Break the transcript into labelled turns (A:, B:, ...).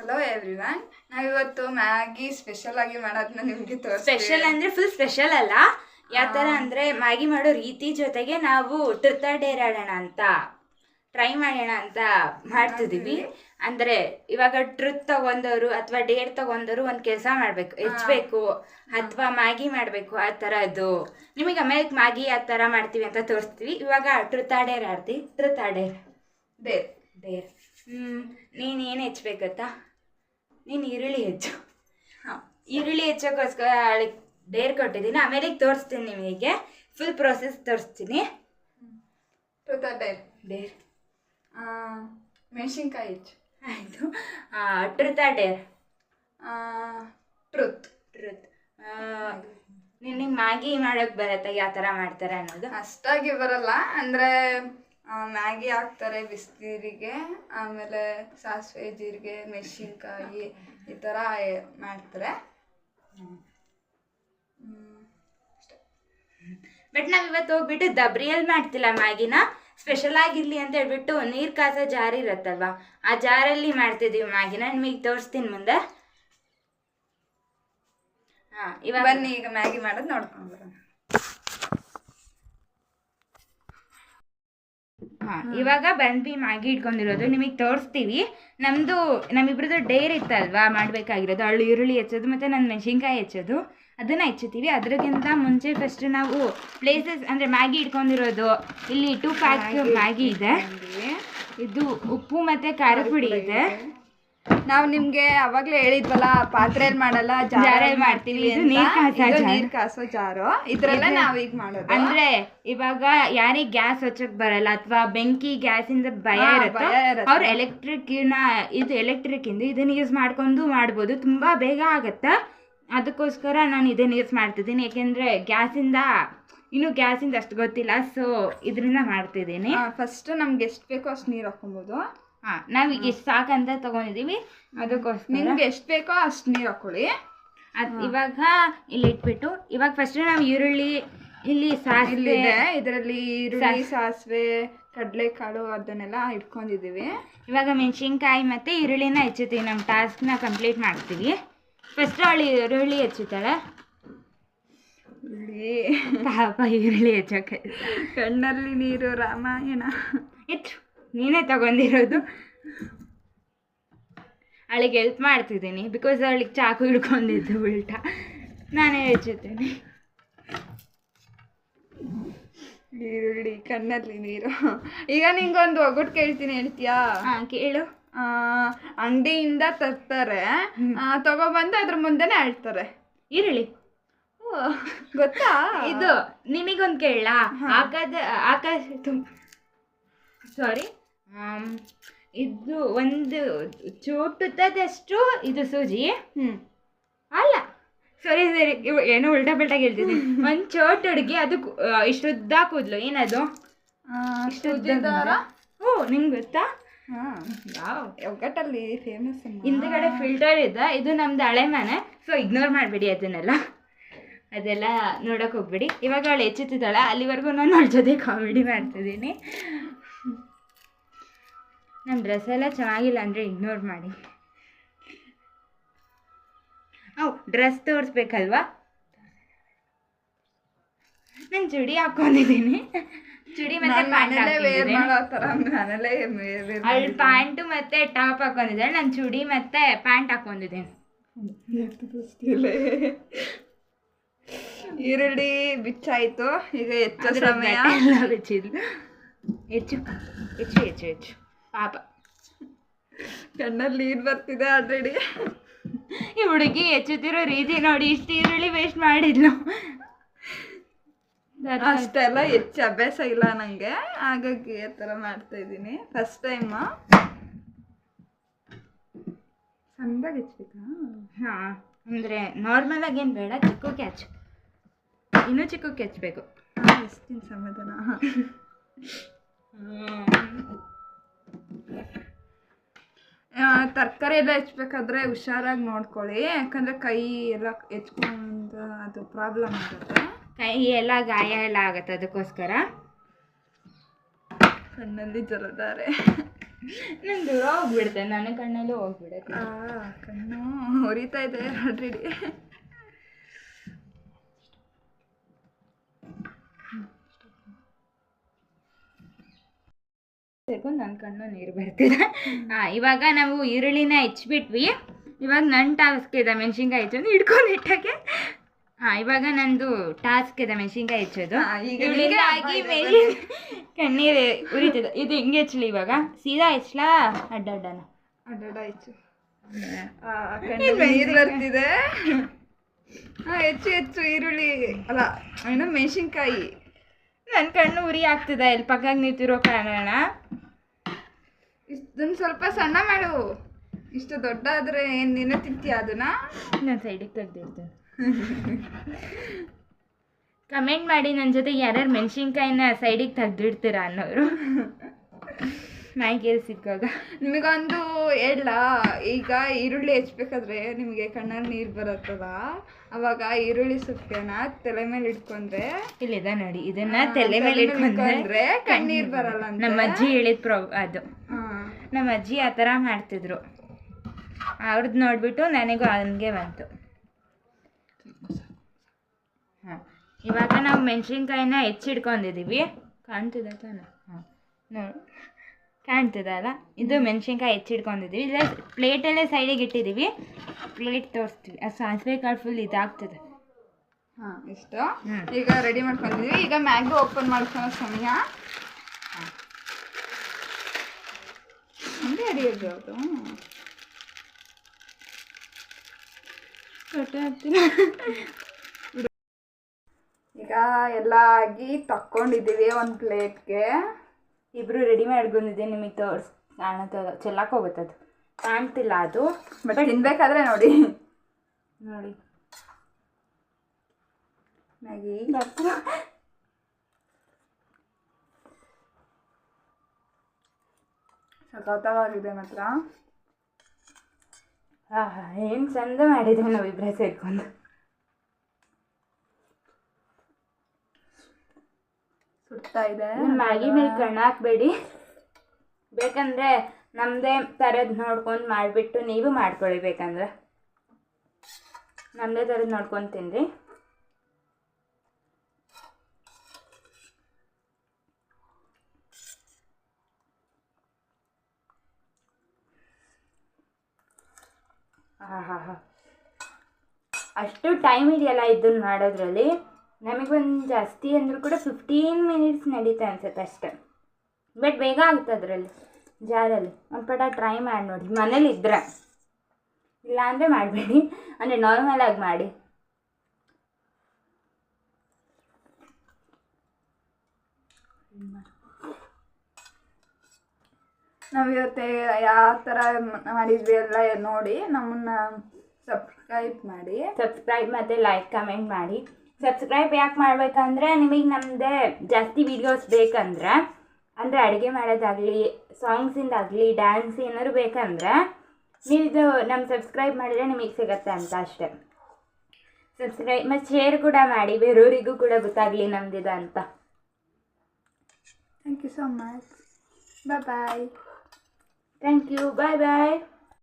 A: Hello everyone ನಾವಿವತ್ತು Maggi special ಆಗಿ ಮಾಡೋದನ್ನ ನಿಮಗೆ
B: ಸ್ಪೆಷಲ್ ಅಂದ್ರೆ ಫುಲ್ ಸ್ಪೆಷಲ್ ಅಲ್ಲ? ಯಾವ ಥರ ಅಂದ್ರೆ ಮ್ಯಾಗಿ ಮಾಡೋ ರೀತಿ ಜೊತೆಗೆ ನಾವು ಆಡೋಣ ಅಂತ. ಟ್ರೈ ಮಾಡೋಣ ಅಂತ ಮಾಡ್ತಿದೀವಿ. ಅಂದ್ರೆ ಇವಾಗ ಟ್ರುತ್ ತಗೊಂಡವರು ಅಥವಾ ಡೇರ್ ತಗೊಂಡವರು ಒಂದು ಕೆಲಸ ಮಾಡ್ಬೇಕು. ಹೆಚ್ಚಬೇಕು ಅಥವಾ ಮ್ಯಾಗಿ ಮಾಡಬೇಕು ಆ ಥರದ್ದು ನಿಮಗೆ ಆಮೇಲೆ ಮ್ಯಾಗಿ ಆ ಥರ ಮಾಡ್ತೀವಿ ಅಂತ ತೋರಿಸ್ತೀವಿ. ಇವಾಗ ಟ್ರುತ್ ಡೇರ್ ಆಡ್ತೀವಿ ಟ್ರುತ್ ಡೇರ್.
A: ಡೇರ್.
B: ಡೇರ್. ಹ್ಞೂ ನೀನು ಏನು ಹೆಚ್ಬೇಕತ್ತಾ ನೀನು ಈರುಳ್ಳಿ ಹೆಚ್ಚು.
A: ಹಾಂ.
B: ಈರುಳ್ಳಿ ಹೆಚ್ಚೋಕ್ಕೋಸ್ಕರ ಅವಳಿಗೆ ಡೇರ್ ಕೊಟ್ಟಿದ್ದೀನಿ. ಆಮೇಲೆ ತೋರಿಸ್ತೀನಿ ನಿಮಗೆ. ಫುಲ್ ಪ್ರೊಸೆಸ್ ತೋರಿಸ್ತೀನಿ.
A: ಡೇರ್
B: ಡೇರ್
A: ಮೆಣಸಿನ್ಕಾಯಿ ಹೆಚ್ಚು.
B: ಆಯಿತು. Truth dare?
A: ಟ್ರುತ್.
B: ಟ್ರುತ್. ನಿನಗೆ ಮ್ಯಾಗಿ ಮಾಡೋಕ್ಕೆ ಬರತ್ತೆ ಯಾವ ಥರ ಮಾಡ್ತಾರೆ ಅನ್ನೋದು?
A: ಅಷ್ಟಾಗಿ ಬರಲ್ಲ. ಅಂದರೆ ಮ್ಯಾಗಿ ಹಾಕ್ತಾರೆ ಬಿಸಿನೀರಿಗೆ ಆಮೇಲೆ ಸಾಸಿವೆ ಜೀರಿಗೆ ಮೆಣಸಿನ್ಕಾಯಿ ಈ ಥರ ಮಾಡ್ತಾರೆ.
B: ಬಟ್ ನಾವು ಇವತ್ತು ಹೋಗ್ಬಿಟ್ಟು ದಬ್ರಿಯಲ್ಲಿ ಮಾಡ್ತಿಲ್ಲ ಮ್ಯಾಗಿನ. ಸ್ಪೆಷಲ್ ಆಗಿರ್ಲಿ ಅಂತ ಹೇಳ್ಬಿಟ್ಟು ನೀರು ಕಾಸೋ ಜಾರಿ ಇರುತ್ತಲ್ವಾ? ಆ ಜಾರಲ್ಲಿ ಮಾಡ್ತಿದ್ದೀವಿ ಮ್ಯಾಗಿನ. ನಿಮಗೆ ತೋರಿಸ್ತೀನಿ ಮುಂದೆ. ಹಾಂ ಇವಾಗ
A: ಬನ್ನಿ ಈಗ ಮ್ಯಾಗಿ ಮಾಡೋದು ನೋಡ್ಕೊಂಡು ಬರೋಣ.
B: ಹಾ ಇವಾಗ ಬಂದ್ವಿ ಮ್ಯಾಗಿ ಇಟ್ಕೊಂಡಿರೋದು. ನಿಮಗೆ ತೋರಿಸ್ತೀವಿ. ನಮ್ಮದು ನಮ್ಮಿಬ್ರದ್ದು ಡೇರ್ ಇತ್ತಲ್ವಾ ಮಾಡಬೇಕಾಗಿರೋದು. ಅಳ್ಳು ಈರುಳ್ಳಿ ಹೆಚ್ಚೋದು ಮತ್ತು ನನ್ನ ಮೆಣಸಿನ್ಕಾಯಿ ಹೆಚ್ಚೋದು. ಅದನ್ನು ಹೆಚ್ಚುತ್ತೀವಿ. ಅದಕ್ಕಿಂತ ಮುಂಚೆ ಫಸ್ಟ್ ನಾವು ಪ್ಲೇಸಸ್ ಅಂದರೆ ಮ್ಯಾಗಿ ಇಟ್ಕೊಂಡಿರೋದು. ಇಲ್ಲಿ ಟೂ ಪ್ಯಾಕ್ ಮ್ಯಾಗಿ ಇದೆ. ಇದು ಉಪ್ಪು ಮತ್ತು ಖಾರದ ಪುಡಿ ಇದೆ.
A: ನಾವು ನಿಮ್ಗೆ ಅವಾಗ್ಲೇ ಹೇಳಿದ್ವಲ್ಲ ಪಾತ್ರೆಯಲ್ಲಿ ಮಾಡಲ್ಲ
B: ಜಾರಲ್ಲಿ ಮಾಡ್ತೀವಿ. ನೀರ್ ಕಾಸೋ ಜಾರು.
A: ಇದ್ರಲ್ಲ ನಾವ್ ಈಗ ಮಾಡೋದು.
B: ಅಂದ್ರೆ ಇವಾಗ ಯಾರಿಗೆ ಗ್ಯಾಸ್ ಹಚ್ಚಕ್ ಬರಲ್ಲ ಅಥವಾ ಬೆಂಕಿ ಗ್ಯಾಸ್ ಇಂದ ಭಯ ಇರುತ್ತೋ. ಅವ್ರು ಎಲೆಕ್ಟ್ರಿಕ್ ಇದು ಎಲೆಕ್ಟ್ರಿಕ್ ಇಂದ ಇದನ್ನ ಯೂಸ್ ಮಾಡ್ಕೊಂಡು ಮಾಡ್ಬೋದು. ತುಂಬಾ ಬೇಗ ಆಗತ್ತೆ? ಅದಕ್ಕೋಸ್ಕರ ನಾನು ಇದನ್ನ ಯೂಸ್ ಮಾಡ್ತಿದ್ದೀನಿ. ಯಾಕೆಂದ್ರೆ ಗ್ಯಾಸಿಂದ ಇನ್ನು ಗ್ಯಾಸಿಂದ ಅಷ್ಟು ಗೊತ್ತಿಲ್ಲ ಸೊ ಇದರಿಂದ ಮಾಡ್ತಿದ್ದೀನಿ.
A: ಫಸ್ಟ್ ನಮ್ಗೆ ಎಷ್ಟು ಬೇಕೋ ಅಷ್ಟು ನೀರು ಹಾಕೊಬೋದು
B: ಹಾ ನಾವೀಗ ಇಷ್ಟು ಸಾಕಂತ ತಗೊಂಡಿದೀವಿ. ಅದಕ್ಕೋಸ್ಕರ?
A: ನಿಮ್ಗೆ ಎಷ್ಟು ಬೇಕೋ ಅಷ್ಟು ನೀರು ಹಾಕೊಳ್ಳಿ.
B: ಅದ್ ಇವಾಗ ಇಲ್ಲಿ ಇಟ್ಬಿಟ್ಟು ಇವಾಗ ಫಸ್ಟ್ ನಾವು ಈರುಳ್ಳಿ ಇಲ್ಲಿ ಸಾಸಿವೆ.
A: ಇದರಲ್ಲಿ ಈರುಳ್ಳಿ ಸಾಸಿವೆ ಕಡಲೆಕಾಳು ಅದನ್ನೆಲ್ಲ ಇಟ್ಕೊಂಡಿದೀವಿ.
B: ಇವಾಗ ಮೆಣಸಿನ್ಕಾಯಿ ಮತ್ತೆ ಈರುಳ್ಳಿನ ಹೆಚ್ಚುತ್ತೀವಿ. ನಮ್ಮ ಟಾಸ್ಕ್ನ ಕಂಪ್ಲೀಟ್ ಮಾಡ್ತೀವಿ. ಫಸ್ಟ್ ಅವಳು ಈರುಳ್ಳಿ ಹೆಚ್ಚುತ್ತಾಳೆ. ಪಾಪ ಈರುಳ್ಳಿ ಹೆಚ್ಚೋಕೆ.
A: ಕಣ್ಣಲ್ಲಿ ನೀರು ರಾಮಾಯಣ.
B: ಹೆಚ್ಚು ನೀನೇ ತಗೊಂಡಿರೋದು. ಅವಳಿಗೆ ಹೆಲ್ಪ್ ಮಾಡ್ತಿದ್ದೀನಿ ಬಿಕಾಸ್ ಅವಳಿಗೆ ಚಾಕು ಹಿಡ್ಕೊಂಡಿದ್ದು ಉಲ್ಟ. ನಾನೇ ಹೆಚ್ಚುತ್ತೇನೆ
A: ಈರುಳ್ಳಿ ಕಣ್ಣಲ್ಲಿ ನೀರು. ಈಗ ನಿಂಗೊಂದು ಒಗಟ್ ಕೇಳ್ತೀನಿ ಹೇಳ್ತೀಯಾ?
B: ಹಾಂ ಕೇಳು.
A: ಅಂಗಡಿಯಿಂದ ತರ್ತಾರೆ. ತಗೊಬಂದು ಅದ್ರ ಮುಂದೆನೆ ಹೇಳ್ತಾರೆ
B: ಈರುಳ್ಳಿ.
A: ಓ, ಗೊತ್ತಾ?
B: ಇದು ನಿನಗೊಂದು ಕೇಳ ಆಕಾಶ ಆಕಾಶ ಸಾರಿ ಇದು ಒಂದು ಚೋಟುತ್ತದಷ್ಟು ಇದು ಸೂಜಿ.
A: ಹ್ಮ್.
B: ಅಲ್ಲ ಸರಿ ಸರಿ ಏನೋ ಉಲ್ಟಾ ಪಲ್ಟಾ ಕೇಳ್ತಿದ್ದೆ ಒಂದು ಚೋಟ್ ಅಡುಗೆ ಅದು ಇಷ್ಟುದ್ದ ಆ, ಇಷ್ಟು ಉದ್ದ ಕೂದ್ಲು. ಏನದು ಓ ನಿಂಗೆ ಗೊತ್ತಾ?
A: ಒಗ್ಗಟ್ಟಲ್ಲಿ ಫೇಮಸ್
B: ಹಿಂದ್ಗಡೆ ಫಿಲ್ಟರ್ ಇದೆ ಇದು ನಮ್ದು ಹಳೆ ಮನೆ ಸೊ ಇಗ್ನೋರ್ ಮಾಡಬೇಡಿ ಅದನ್ನೆಲ್ಲ. ಅದೆಲ್ಲ ನೋಡಕ್ ಹೋಗ್ಬೇಡಿ. ಇವಾಗ ಅವಳು ಹೆಚ್ಚುತ್ತಿದ್ದಾಳೆ ಅಲ್ಲಿವರೆಗೂ ನಾನು ಅವಳ ಜೊತೆ ಕಾಮಿಡಿ ಮಾಡ್ತಿದ್ದೀನಿ. ನನ್ನ ಡ್ರೆಸ್ ಎಲ್ಲ ಚೆನ್ನಾಗಿಲ್ಲ ಅಂದರೆ ಇಗ್ನೋರ್ ಮಾಡಿ. ಓ ಡ್ರೆಸ್ ತೋರಿಸ್ಬೇಕಲ್ವಾ? ನಾನು ಚುಡಿ ಹಾಕೊಂಡಿದ್ದೀನಿ. ಚುಡಿ ಮತ್ತೆ ಅವಳು ಪ್ಯಾಂಟು ಮತ್ತೆ ಟಾಪ್ ಹಾಕೊಂಡಿದ್ದಾಳೆ ನಾನು ಚುಡಿ ಮತ್ತೆ ಪ್ಯಾಂಟ್ ಹಾಕೊಂಡಿದ್ದೇನೆ.
A: ಈರುಳ್ಳಿ ಬಿಚ್ಚಾಯ್ತು. ಈಗ ಹೆಚ್ಚು ಸಮಯ.
B: ಹೆಚ್ಚು ಹೆಚ್ಚು ಹೆಚ್ಚು ಹೆಚ್ಚು. ಪಾಪ.
A: ಕಣ್ಣಲ್ಲಿ ನೀರು ಬರ್ತಿದೆ ಆಲ್ರೆಡಿ
B: ಈ ಹುಡುಗಿ ಹೆಚ್ಚುತ್ತಿರೋ ರೀತಿ ನೋಡಿ ಇಷ್ಟು ಈರುಳ್ಳಿ ವೇಸ್ಟ್ ಮಾಡಿದ್ಲು.
A: ಅಷ್ಟೆಲ್ಲ ಹೆಚ್ಚು ಅಭ್ಯಾಸ ಇಲ್ಲ ನನಗೆ ಹಾಗಾಗಿ ಆ ಥರ ಮಾಡ್ತಾ ಇದ್ದೀನಿ. ಫಸ್ಟ್ ಟೈಮ್ ಸಣ್ಣದಾಗಿ ಹೆಚ್ಚಬೇಕಾ
B: ಹಾಂ. ಅಂದರೆ ನಾರ್ಮಲ್ ಆಗಿ ಏನು ಬೇಡ ಚಿಕ್ಕ ಕ್ಯಾಚ್ ಇನ್ನೂ ಚಿಕ್ಕ ಕೆಚ್ಚಬೇಕು
A: ಎಷ್ಟಿನ ಸಮಾಧಾನ ತರಕಾರಿ ಎಲ್ಲ ಹೆಚ್ಚಬೇಕಾದ್ರೆ ಹುಷಾರಾಗಿ ನೋಡ್ಕೊಳ್ಳಿ. ಯಾಕಂದರೆ ಕೈ ಎಲ್ಲ ಹೆಚ್ಕೊಂಡು ಅದು ಪ್ರಾಬ್ಲಮ್ ಆಗುತ್ತೆ.
B: ಕೈ ಎಲ್ಲ ಗಾಯ ಎಲ್ಲ ಆಗುತ್ತೆ ಅದಕ್ಕೋಸ್ಕರ.
A: ಕಣ್ಣಲ್ಲಿ ಜಲಧಾರೆ
B: ನಾನು ದೂರ ಹೋಗ್ಬಿಡುತ್ತೆ. ನನ್ನ ಕಣ್ಣಲ್ಲೂ ಹೋಗ್ಬಿಡುತ್ತೆ.
A: ಕಣ್ಣು ಹೊರಿತಾ ಇದೆ ಆಲ್ರೆಡಿ
B: ಸೇರ್ಕೊಂಡು ನನ್ನ ಕಣ್ಣು ನೀರು ಬರ್ತಿದೆ. ಹಾಂ ಇವಾಗ ನಾವು ಈರುಳ್ಳಿನ ಹೆಚ್ಚಿಬಿಟ್ವಿ. ಇವಾಗ ನನ್ನ ಟಾಸ್ಕ್ ಇದೆ ಮೆಣಸಿನ್ಕಾಯಿ ಹೆಚ್ಚೋದು ಹಿಡ್ಕೊಂಡು ಇಟ್ಟಾಗೆ ಹಾಂ ಇವಾಗ ನಂದು ಟಾಸ್ಕ್ ಇದೆ ಮೆಣಸಿನ್ಕಾಯಿ ಹೆಚ್ಚೋದು. ಕಣ್ಣೀರು ಉರಿತಿದೆ. ಇದು ಹಿಂಗೆ ಹೆಚ್ಚಲಿ ಇವಾಗ? ಸೀದಾ ಹೆಚ್ಚಲಾ ಅಡ್ಡಡ್ಡನ?
A: ಅಡ್ಡಾಡ ಹೆಚ್ಚು. ನೀರು ಬರ್ತಿದೆ. ಹಾಂ ಹೆಚ್ಚು ಹೆಚ್ಚು ಈರುಳ್ಳಿ. ಅಲ್ಲ ಏನೋ ಮೆಣಸಿನ್ಕಾಯಿ.
B: ನನ್ನ ಕಣ್ಣು ಉರಿ ಆಗ್ತಿದೆ ಇಲ್ಲಿ ಪಕ್ಕಕ್ಕೆ ನಿಂತಿರೋ ಕಾರಣ
A: ಇದನ್ನ ಸ್ವಲ್ಪ ಸಣ್ಣ ಮಾಡು. ಇಷ್ಟು ದೊಡ್ಡ ಆದ್ರೆ ಏನ್ ನೀನೇ ತಿಂತೀಯ ಅದನ್ನ?
B: ನಾನು ಸೈಡಿಗೆ ತೆಗ್ದಿರ್ತೇನೆ ಕಮೆಂಟ್ ಮಾಡಿ ನನ್ನ ಜೊತೆ ಯಾರ್ಯಾರು ಮೆಣಸಿನ್ಕಾಯಿನ ಸೈಡಿಗೆ ತೆಗ್ದಿಡ್ತೀರಾ ಅನ್ನೋರು. ನಾಯಿಗೆ ಸಿಕ್ಕಾಗ.
A: ನಿಮಗೊಂದು ಹೇಳ ಈಗ ಈರುಳ್ಳಿ ಹೆಚ್ಚಬೇಕಾದ್ರೆ ನಿಮಗೆ ಕಣ್ಣಲ್ಲಿ ನೀರು ಬರುತ್ತದ? ಅವಾಗ ಈರುಳ್ಳಿ ಸುಕ್ಕನ ತಲೆ ಮೇಲೆ ಇಟ್ಕೊಂಡ್ರೆ?
B: ಇಲ್ಲಿದ ನೋಡಿ ಇದನ್ನ ತಲೆ ಮೇಲೆ ಇಟ್ಕೊಂಡ್ರೆ
A: ಕಣ್ಣೀರ್ ಬರಲ್ಲ
B: ನಮ್ಮ ಅಜ್ಜಿ ಹೇಳಿದ ಪ್ರೊ ಅದು. ನಮ್ಮ ಅಜ್ಜಿ ಆ ತರ ಮಾಡ್ತಿದ್ರು. ಅವ್ರದ್ದು ನೋಡ್ಬಿಟ್ಟು ನನಗೂ ಹಂಗೆ ಬಂತು. ಹಾಂ. ಇವಾಗ ನಾವು ಮೆಣಸಿನ್ಕಾಯಿನ ಹೆಚ್ಚಿಡ್ಕೊಂಡಿದ್ದೀವಿ ಕಾಣ್ತಿದೆ ತಾನೆ? ಹಾಂ. ನೋಡಿ. ಕಾಣ್ತಿದೆ ಅಲ್ಲ? ಇದು ಮೆಣಸಿನ್ಕಾಯಿ ಹೆಚ್ಚಿಡ್ಕೊಂಡಿದ್ದೀವಿ ಇಲ್ಲ ಪ್ಲೇಟಲ್ಲೇ ಸೈಡಿಗೆ ಇಟ್ಟಿದ್ದೀವಿ. ಪ್ಲೇಟ್ ತೋರಿಸ್ತೀವಿ. ಅದು ಸಾಸಿವೆ ಕಾಳು ಫುಲ್ ಇದಾಗ್ತದೆ.
A: ಹಾಂ ಇಷ್ಟು. ಈಗ ರೆಡಿ ಮಾಡ್ಕೊಂಡಿದ್ದೀವಿ. ಈಗ ಮ್ಯಾಗಿ ಓಪನ್ ಮಾಡ್ಕೊಳ್ಳೋ ಸಮಯ. ಹಂಗೆ ರೆಡಿ ಅದು. ಈಗ ಎಲ್ಲ ಆಗಿ ತಕ್ಕೊಂಡಿದ್ದೀವಿ ಒಂದು ಪ್ಲೇಟ್ಗೆ
B: ಇಬ್ರು ರೆಡಿ ಬಂದಿದೆ ನಿಮಗೆ ತೋರ್ಸ್. ಕಾಣುತ್ತಲ್ಲ ಚೆಲ್ಲಕ್ಕೆ ಹೋಗುತ್ತೆ ಅದು. ಕಾಣ್ತಿಲ್ಲ ಅದು
A: ಬಟ್ ತಿನ್ಬೇಕಾದ್ರೆ ನೋಡಿ.
B: ನೋಡಿ.
A: ಮ್ಯಾಗಿ. ಸಖತ್ತಾಗಿದೆ ಮಾತ್ರ.
B: ಹಾ ಏನು ಚಂದ ಮಾಡಿದ್ವಿ ನಾವಿಬ್ಬರೇ ಸೇರ್ಕೊಂಡು.
A: ಸುಡ್ತಾ ಇದೆ.
B: ಮ್ಯಾಗಿ ಮೇಲೆ ಕಣ್ಣು ಹಾಕ್ಬೇಡಿ. ಬೇಕಂದ್ರೆ ನಮ್ಮದೇ ಥರದ್ದು ನೋಡ್ಕೊಂಡು ಮಾಡಿಬಿಟ್ಟು ನೀವು ಮಾಡ್ಕೊಳ್ಳಿ ಬೇಕಂದ್ರೆ. ನಮ್ಮದೇ ಥರದ್ದು ನೋಡ್ಕೊಂಡು ತಿನ್ನಿರಿ ಹಾಂ ಹಾಂ ಹಾಂ ಅಷ್ಟು ಟೈಮ್ ಇದೆಯಲ್ಲ ಇದನ್ನ ಮಾಡೋದ್ರಲ್ಲಿ? ನಮಗೊಂದು ಜಾಸ್ತಿ ಅಂದರೂ ಕೂಡ ಫಿಫ್ಟೀನ್ ಮಿನಿಟ್ಸ್ ನಡೀತಾ ಅನ್ಸುತ್ತೆ ಅಷ್ಟೆ. ಬಟ್ ಬೇಗ ಆಗುತ್ತೆ ಅದರಲ್ಲಿ ಜಾರಲ್ಲಿ. ಒಂದು ಪಟ ಟ್ರೈ ಮಾಡಿ ನೋಡಿ ಮನೇಲಿ ಇದ್ದರೆ ಇಲ್ಲಾಂದರೆ ಮಾಡಬೇಡಿ. ಅಂದರೆ ನಾರ್ಮಲ್ ಆಗಿ ಮಾಡಿ.
A: ನಾವು ಇವತ್ತೆ ಯಾವ ಥರ ಮಾಡಿದ್ವಿ ಎಲ್ಲ ನೋಡಿ ನಮ್ಮನ್ನ ಸಬ್ಸ್ಕ್ರೈಬ್ ಮಾಡಿ.
B: ಸಬ್ಸ್ಕ್ರೈಬ್ ಮತ್ತು ಲೈಕ್ ಕಮೆಂಟ್ ಮಾಡಿ. ಸಬ್ಸ್ಕ್ರೈಬ್ ಯಾಕೆ ಮಾಡಬೇಕಂದ್ರೆ ನಿಮಗೆ ನಮ್ಮದೇ ಜಾಸ್ತಿ ವೀಡಿಯೋಸ್ ಬೇಕಂದ್ರೆ ಅಂದರೆ ಅಡುಗೆ ಮಾಡೋದಾಗಲಿ ಸಾಂಗ್ಸಿಂದಾಗಲಿ ಡ್ಯಾನ್ಸ್ ಏನಾದ್ರು ಬೇಕಂದ್ರೆ ನೀವು ಇದು ನಮ್ಮ ಸಬ್ಸ್ಕ್ರೈಬ್ ಮಾಡಿದರೆ ನಿಮಗೆ ಸಿಗತ್ತೆ ಅಂತ ಅಷ್ಟೇ. ಸಬ್ಸ್ಕ್ರೈಬ್ ಮತ್ತು ಶೇರ್ ಕೂಡ ಮಾಡಿ ಬೇರೆಯವರಿಗೂ ಕೂಡ ಗೊತ್ತಾಗಲಿ ನಮ್ದಿದೆ ಅಂತ.
A: Thank you so much bye bye
B: thank you bye bye